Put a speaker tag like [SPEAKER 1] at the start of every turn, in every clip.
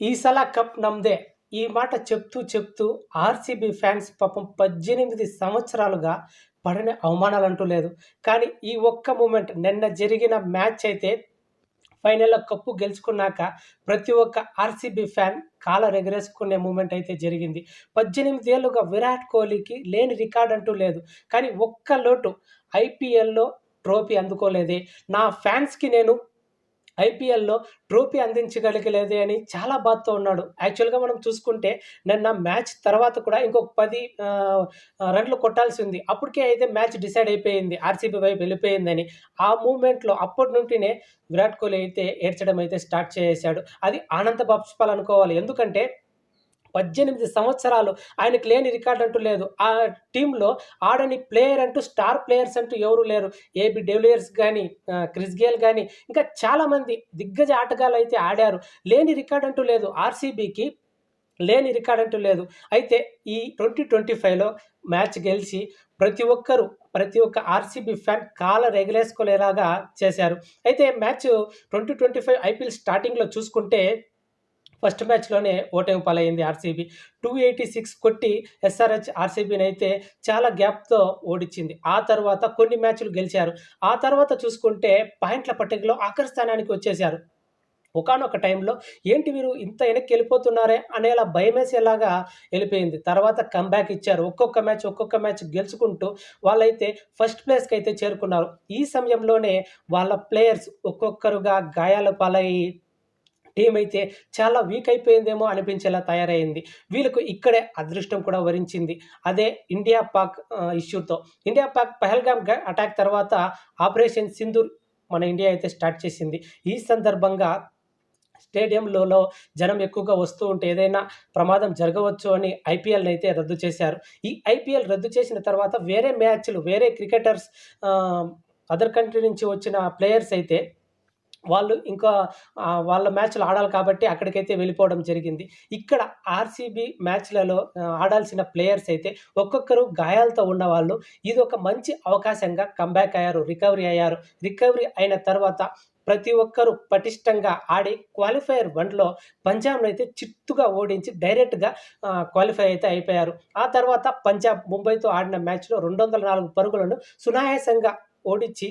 [SPEAKER 1] ఈసల cup నమ్దే ఈ మాట చెప్తూ చెప్తూ ఆర్సీబీ ఫ్యాన్స్ పాపం పద్దెనిమిది సంవత్సరాలుగా పడిన అవమానాలంటూ లేదు. కానీ ఈ ఒక్క మూమెంట్ నిన్న జరిగిన మ్యాచ్ అయితే ఫైనల్లో కప్పు గెలుచుకున్నాక ప్రతి ఒక్క ఆర్సీబీ ఫ్యాన్ కాలర్ ఎగరేసుకునే మూమెంట్ అయితే జరిగింది. పద్దెనిమిది ఏళ్ళుగా విరాట్ కోహ్లీకి లేని రికార్డ్ అంటూ లేదు. కానీ ఒక్క లోటు ఐపీఎల్లో ట్రోఫీ అందుకోలేదే. నా ఫ్యాన్స్కి నేను ఐపీఎల్లో ట్రోఫీ అందించగలిగలేదు అని చాలా బాధతో ఉన్నాడు. యాక్చువల్గా మనం చూసుకుంటే నిన్న మ్యాచ్ తర్వాత కూడా ఇంకొక పది రన్లు కొట్టాల్సి ఉంది అప్పటికే అయితే మ్యాచ్ డిసైడ్ అయిపోయింది. ఆర్సీబీ వైపు వెళ్ళిపోయిందని. ఆ మూమెంట్లో అప్పటి నుండినే విరాట్ కోహ్లీ అయితే ఏడ్చడం అయితే స్టార్ట్ చేసాడు అది ఆనంద బాప్స్పాల్ అనుకోవాలి. ఎందుకంటే పద్దెనిమిది సంవత్సరాలు ఆయనకు లేని రికార్డ్ అంటూ లేదు. ఆ టీంలో ఆడని ప్లేయర్ అంటూ స్టార్ ప్లేయర్స్ అంటూ ఎవరు లేరు. ఏబి డెవిలియర్స్ కానీ క్రిస్ గేల్ కానీ ఇంకా చాలామంది దిగ్గజ ఆటగాళ్ళు అయితే ఆడారు. లేని రికార్డ్ అంటూ లేదు. ఆర్సీబీకి లేని రికార్డ్ అంటూ లేదు. అయితే ఈ ట్వంటీ ట్వంటీ ఫైవ్లో మ్యాచ్ గెలిచి ప్రతి ఒక్కరు ప్రతి ఒక్క ఆర్సీబీ ఫ్యాన్ కాల రెగలేసుకోలేలాగా చేశారు. అయితే match twenty twenty five IPL స్టార్టింగ్లో చూసుకుంటే ఫస్ట్ మ్యాచ్లోనే ఓటమి పాలైంది ఆర్సీబీ. టూ ఎయిటీ సిక్స్ కొట్టి ఎస్ఆర్హెచ్ ఆర్సీబీని అయితే చాలా గ్యాప్తో ఓడించింది ఆ తర్వాత కొన్ని మ్యాచ్లు గెలిచారు. ఆ తర్వాత చూసుకుంటే పాయింట్ల పట్టికలో ఆఖరి స్థానానికి వచ్చేశారు. ఒకనొక టైంలో ఏంటి వీరు ఇంత వెనక్కి వెళ్ళిపోతున్నారే అనేలా భయమేసేలాగా వెళ్ళిపోయింది. తర్వాత కంబ్యాక్ ఇచ్చారు. ఒక్కొక్క మ్యాచ్ ఒక్కొక్క మ్యాచ్ గెలుచుకుంటూ వాళ్ళైతే ఫస్ట్ ప్లేస్కి అయితే చేరుకున్నారు. ఈ సమయంలోనే వాళ్ళ ప్లేయర్స్ ఒక్కొక్కరుగా గాయాల పాలయ్యి టీం అయితే చాలా వీక్ అయిపోయిందేమో అనిపించేలా తయారైంది. వీళ్ళకు ఇక్కడే అదృష్టం కూడా వరించింది. అదే ఇండియా పాక్ ఇష్యూతో ఇండియా పాక్ పహల్గామ్ గ- అటాక్ తర్వాత ఆపరేషన్ సింధూర్ మన ఇండియా అయితే స్టార్ట్ చేసింది. ఈ సందర్భంగా స్టేడియంలలో జనం ఎక్కువగా వస్తూ ఉంటే ఏదైనా ప్రమాదం జరగవచ్చు అని ఐపీఎల్ని అయితే రద్దు చేశారు. ఈ ఐపీఎల్ రద్దు చేసిన తర్వాత వేరే మ్యాచ్లు వేరే క్రికెటర్స్ అదర్ కంట్రీ నుంచి వచ్చిన ప్లేయర్స్ అయితే వాళ్ళు ఇంకా వాళ్ళ మ్యాచ్లు ఆడాలి కాబట్టి అక్కడికైతే వెళ్ళిపోవడం జరిగింది. ఇక్కడ ఆర్సీబీ మ్యాచ్లలో ఆడాల్సిన ప్లేయర్స్ అయితే ఒక్కొక్కరు గాయాలతో ఉన్నవాళ్ళు. ఇది ఒక మంచి అవకాశంగా కంబ్యాక్ అయ్యారు రికవరీ అయ్యారు. రికవరీ అయిన తర్వాత ప్రతి ఒక్కరూ పటిష్టంగా ఆడి క్వాలిఫైయర్ వన్లో పంజాబ్ను అయితే చిత్తుగా ఓడించి డైరెక్ట్గా క్వాలిఫై అయితే అయిపోయారు. ఆ తర్వాత పంజాబ్ ముంబైతో ఆడిన మ్యాచ్లో రెండు వందల నాలుగు పరుగులను సునాయాసంగా ఓడించి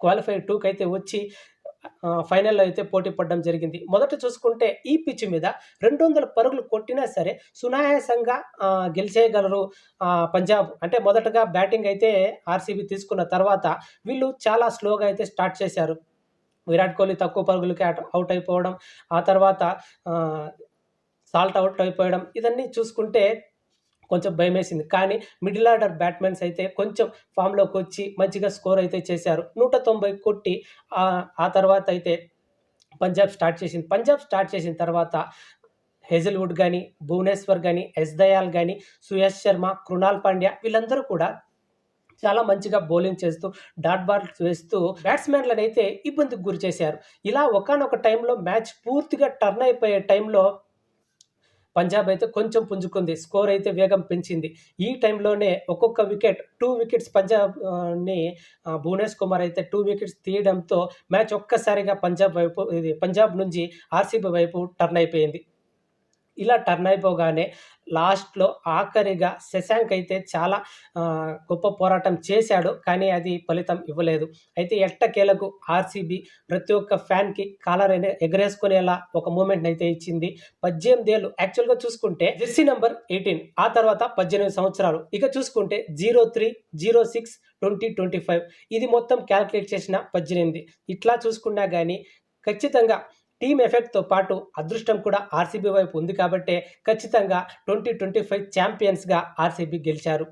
[SPEAKER 1] క్వాలిఫై టూకి అయితే వచ్చి ఫైనల్లో అయితే పోటీ పడడం జరిగింది. మొదట చూసుకుంటే ఈ పిచ్ మీద రెండు వందల పరుగులు కొట్టినా సరే సునాయాసంగా గెలిచేయగలరు పంజాబ్. అంటే మొదటగా బ్యాటింగ్ అయితే ఆర్సీబీ తీసుకున్న తర్వాత వీళ్ళు చాలా స్లోగా అయితే స్టార్ట్ చేశారు. విరాట్ కోహ్లీ తక్కువ పరుగులకి అవుట్ అవుట్ అయిపోవడం ఆ తర్వాత సాల్ట్ అవుట్ అయిపోవడం ఇదన్నీ చూసుకుంటే కొంచెం భయం వేసింది కానీ మిడిల్ ఆర్డర్ బ్యాట్మెన్స్ అయితే కొంచెం ఫామ్లోకి వచ్చి మంచిగా స్కోర్ అయితే చేశారు. నూట తొంభై కొట్టి ఆ- తర్వాత అయితే పంజాబ్ స్టార్ట్ చేసింది. పంజాబ్ స్టార్ట్ చేసిన తర్వాత హెజల్వుడ్ కానీ భువనేశ్వర్ కానీ ఎస్ దయాల్ కానీ సుయశ్ శర్మ కృణాల్ పాండ్యా వీళ్ళందరూ కూడా చాలా మంచిగా బౌలింగ్ చేస్తూ డాట్ బాల్ వేస్తూ బ్యాట్స్మెన్లను అయితే ఇబ్బందికి గురి చేశారు. ఇలా ఒకనొక టైంలో మ్యాచ్ పూర్తిగా టర్న్ అయిపోయే టైంలో పంజాబ్ అయితే కొంచెం పుంజుకుంది. స్కోర్ అయితే వేగం పెంచింది. ఈ టైంలోనే ఒక్కొక్క వికెట్ టూ వికెట్స్ పంజాబ్ని భువనేష్ కుమార్ అయితే టూ వికెట్స్ తీయడంతో మ్యాచ్ ఒక్కసారిగా పంజాబ్ వైపు ఇది పంజాబ్ నుంచి ఆర్సీబీ వైపు టర్న్ అయిపోయింది. ఇలా టర్న్ అయిపోగానే లాస్ట్లో ఆఖరిగా శశాంక్ అయితే చాలా గొప్ప పోరాటం చేశాడు కానీ అది ఫలితం ఇవ్వలేదు. అయితే ఎట్టకేలకు ఆర్సీబీ ప్రతి ఒక్క ఫ్యాన్కి కాలర్ అయినా ఎగరేసుకునేలా ఒక మూమెంట్ అయితే ఇచ్చింది. పద్దెనిమిది ఏళ్ళు యాక్చువల్గా చూసుకుంటే జెర్సీ నెంబర్ ఎయిటీన్ ఆ తర్వాత పద్దెనిమిది సంవత్సరాలు. ఇక చూసుకుంటే zero three zero six twenty twenty five. ఇది మొత్తం క్యాల్కులేట్ చేసిన పద్దెనిమిది. ఇట్లా చూసుకున్నా కానీ ఖచ్చితంగా టీమ్ ఎఫెక్ట్తో పాటు అదృష్టం కూడా ఆర్సీబీ వైపు ఉంది కాబట్టే ఖచ్చితంగా ట్వంటీ ట్వంటీ ఫైవ్ ఛాంపియన్స్గా ఆర్సీబీ గెలిచారు.